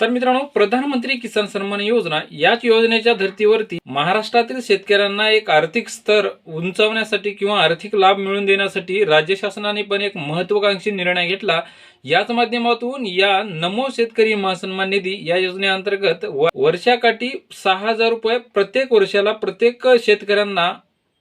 तर मित्रांनो प्रधानमंत्री किसान सन्मान योजना याच योजनेच्या धर्तीवरती महाराष्ट्रातील शेतकऱ्यांना एक आर्थिक स्तर उंचावण्यासाठी किंवा आर्थिक लाभ मिळवून देण्यासाठी राज्य शासनाने पण एक महत्वाकांक्षी निर्णय घेतला. याच माध्यमातून या नमो शेतकरी महासन्मान निधी या योजनेअंतर्गत वर्षाकाठी सहा हजार रुपये प्रत्येक वर्षाला प्रत्येक शेतकऱ्यांना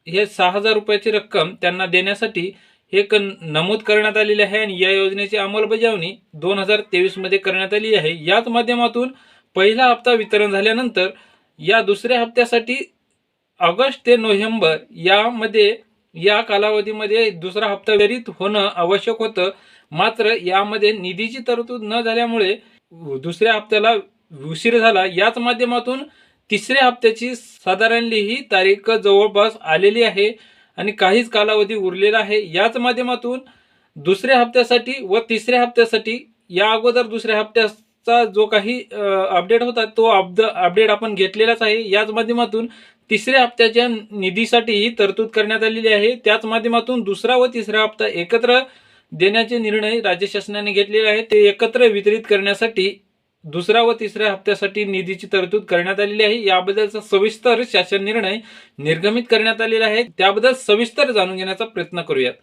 हे सहा हजार रुपयाची रक्कम त्यांना देण्यासाठी हे क नमूद करण्यात आलेले आहे आणि या योजनेची अंमलबजावणी दोन हजार तेवीसमध्ये करण्यात आली आहे. याच माध्यमातून पहिला हप्ता वितरण झाल्यानंतर या दुसऱ्या हप्त्यासाठी ऑगस्ट ते नोव्हेंबर यामध्ये या कालावधीमध्ये दुसरा हप्ता वितरित होणं आवश्यक होतं. मात्र यामध्ये निधीची तरतूद न झाल्यामुळे दुसऱ्या हप्त्याला उशीर झाला. याच माध्यमातून तिसऱ्या हप्त्याची साधारणली ही तारीख जवळपास आलेली आहे. आणि काहीच कालावधी उरलेला आहे. याच माध्यमातून दुसऱ्या हप्त्यासाठी व तिसऱ्या हप्त्यासाठी या अगोदर दुसऱ्या हप्त्याचा जो काही अपडेट होता तो अपड अपडेट आपण घेतलेलाच आहे. याच माध्यमातून तिसऱ्या हप्त्याच्या निधीसाठीही तरतूद करण्यात आलेली आहे. त्याच माध्यमातून दुसरा व तिसरा हप्ता एकत्र देण्याचे निर्णय राज्य शासनाने घेतलेले आहे ते एकत्र वितरित करण्यासाठी दुसऱ्या व तिसऱ्या हप्त्यासाठी निधीची तरतूद करण्यात आलेली आहे. याबद्दलचा सविस्तर शासन निर्णय निर्गमित करण्यात आलेला आहे. त्याबद्दल सविस्तर जाणून घेण्याचा प्रयत्न करूयात.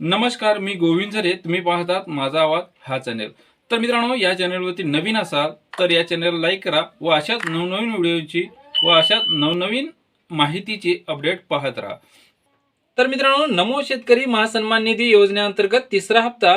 नमस्कार मी गोविंद झरे तुम्ही पाहतात माझा आवाज हा चॅनेल. तर मित्रांनो या चॅनेलवरती नवीन असाल तर या चॅनेल लाईक करा व अशाच नवनवीन व्हिडिओची व अशाच नवनवीन माहितीची अपडेट पाहत राहा. तर मित्रांनो नमो शेतकरी महासन्मान निधी योजनेअंतर्गत तिसरा हप्ता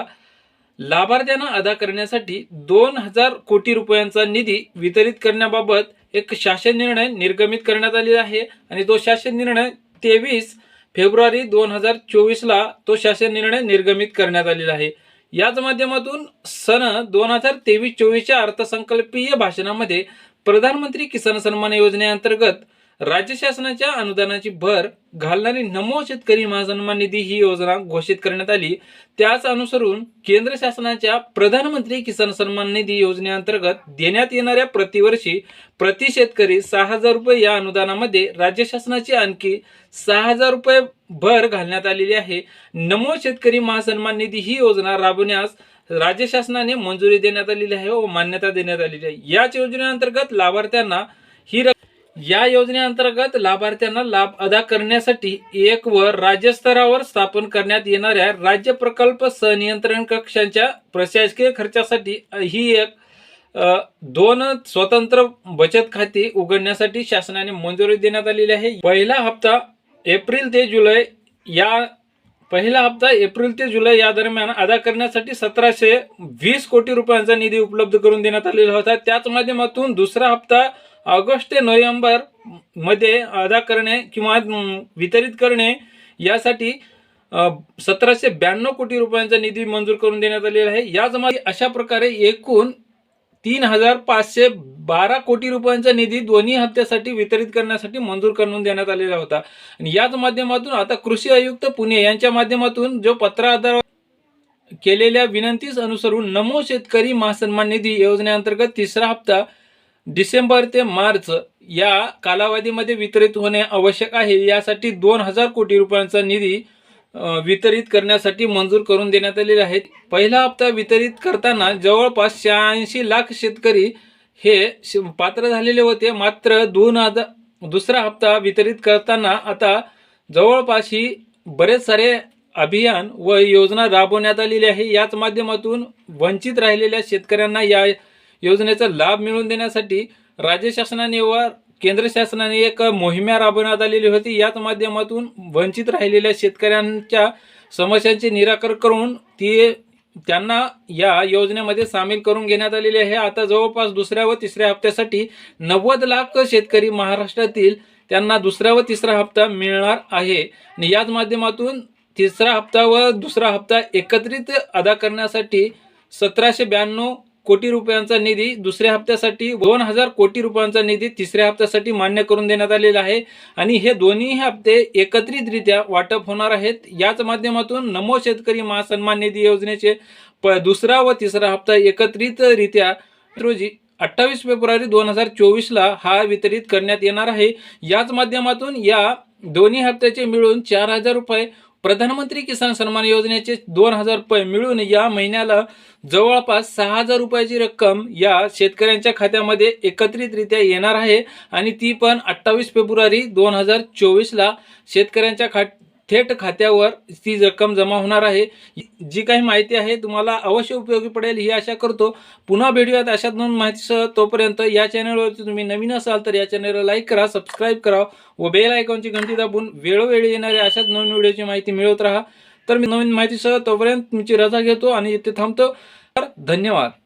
लाभार्थ्यांना अदा करण्यासाठी दोन हजार कोटी रुपयांचा निधी वितरित करण्याबाबत एक शासन निर्णय निर्गमित करण्यात आलेला आहे आणि तो शासन निर्णय तेवीस फेब्रुवारी दोन हजार चोवीसला तो शासन निर्णय निर्गमित करण्यात आलेला आहे. याच माध्यमातून सन दोन हजार तेवीस चोवीसच्या अर्थसंकल्पीय भाषणामध्ये प्रधानमंत्री किसान सन्मान योजनेअंतर्गत राज्य शासनाच्या अनुदानाची भर घालणारी नमो शेतकरी महासन्मान निधी ही योजना घोषित करण्यात आली. त्याच अनुसरून केंद्र शासनाच्या प्रधानमंत्री किसान सन्मान निधी योजनेअंतर्गत देण्यात येणाऱ्या प्रतिवर्षी प्रति शेतकरी सहा हजार रुपये या अनुदानामध्ये राज्य शासनाची आणखी सहा हजार रुपये भर घालण्यात आलेली आहे. नमो शेतकरी महासन्मान निधी ही योजना राबवण्यास राज्य शासनाने मंजुरी देण्यात आलेली आहे व मान्यता देण्यात आलेली आहे. याच योजनेअंतर्गत लाभार्थ्यांना ही या योजनेअंतर्गत लाभार्थ्यांना लाभ अदा करण्यासाठी एक व राज्यस्तरावर स्थापन करण्यात येणाऱ्या राज्य प्रकल्प सनियंत्रण कक्षांच्या प्रशासकीय खर्चासाठी ही एक दोन स्वतंत्र बचत खाती उघडण्यासाठी शासनाने मंजुरी देण्यात आलेली आहे. पहिला हप्ता एप्रिल ते जुलै या पहिला हप्ता एप्रिल ते जुलै या दरम्यान अदा करण्यासाठी सतराशे वीस कोटी रुपयांचा निधी उपलब्ध करून देण्यात आलेला होता. त्याच माध्यमातून दुसरा हप्ता ऑगस्ट ते नोव्हेंबरमध्ये अदा करणे किंवा वितरित करणे यासाठी सतराशे ब्याण्णव कोटी रुपयांचा निधी मंजूर करून देण्यात आलेला आहे. याच जमा अशा प्रकारे एकूण तीन हजार पाचशे बारा कोटी रुपयांचा निधी दोन्ही हप्त्यासाठी वितरित करण्यासाठी मंजूर करून देण्यात आलेला होता. आणि याच माध्यमातून आता कृषी आयुक्त पुणे यांच्या माध्यमातून जो पत्रा आधार केलेल्या विनंतीस अनुसरून नमो शेतकरी महासन्मान निधी योजनेअंतर्गत तिसरा हप्ता डिसेंबर ते मार्च या कालावधीमध्ये वितरित होणे आवश्यक आहे. यासाठी दोन हजार कोटी रुपयांचा निधी वितरित करण्यासाठी मंजूर करून देण्यात आलेले आहेत. पहिला हप्ता वितरित करताना जवळपास शहाऐंशी लाख शेतकरी हे श- पात्र झालेले होते. मात्र दोन हजार दुसरा हप्ता वितरित करताना आता जवळपास ही बरेच सारे अभियान व योजना राबवण्यात आलेली आहे. याच माध्यमातून वंचित राहिलेल्या शेतकऱ्यांना या योजनेचा लाभ मिळवून देण्यासाठी राज्य शासनाने व केंद्र शासनाने एक मोहिमा राबवण्यात आलेली होती. याच माध्यमातून वंचित राहिलेल्या शेतकऱ्यांच्या समस्यांचे निराकरण करून ती त्यांना या योजनेमध्ये सामील करून घेण्यात आलेले आहे. आता जवळपास दुसऱ्या व तिसऱ्या हप्त्यासाठी नव्वद लाख शेतकरी महाराष्ट्रातील त्यांना दुसरा व तिसरा हप्ता मिळणार आहे. आणि याच माध्यमातून तिसरा हप्ता व दुसरा हप्ता एकत्रित अदा करण्यासाठी सतराशे ब्याण्णव कोटी रुपयांचा निधी दुसऱ्या हप्त्यासाठी दोन हजार कोटी रुपयांचा निधी तिसऱ्या हप्त्यासाठी मान्य करून देण्यात आलेला आहे. आणि हे दोन्ही हप्ते एकत्रितरित्या वाटप होणार आहेत. याच माध्यमातून नमो शेतकरी महासन्मान निधी योजनेचे प दुसरा व तिसरा हप्ता एकत्रितरित्या रोजी अठ्ठावीस फेब्रुवारी दोन हजार चोवीसला हा वितरित करण्यात येणार आहे. याच माध्यमातून या दोन्ही हप्त्याचे मिळून चार हजार रुपये प्रधानमंत्री किसान सन्मान योजनेचे दोन हजार रुपये मिळून या महिन्याला जवळपास सहा हजार रुपयाची रक्कम या शेतकऱ्यांच्या खात्यामध्ये एकत्रितरित्या येणार आहे. आणि ती पण अठ्ठावीस फेब्रुवारी दोन हजार चोवीसला शेतकऱ्यांच्या खात थेट खात्यावर ती रक्कम जमा होणार आहे. जी काही माहिती आहे तुम्हाला अवश्य उपयोगी पडेल ही आशा करतो. पुन्हा भेटूयात अशाच दोन माहितीसह. तोपर्यंत या चॅनलवरती तुम्ही नवीन असाल तर या चॅनलला लाईक करा सबस्क्राईब करा व बेल आयकॉनची घंटी दाबून वेळोवेळी येणाऱ्या अशाच नवीन व्हिडिओची माहिती मिळवत राहा. तर मी नवीन माहितीसह तोपर्यंत तुमची रजा घेतो आणि इथे थांबतो. तर धन्यवाद.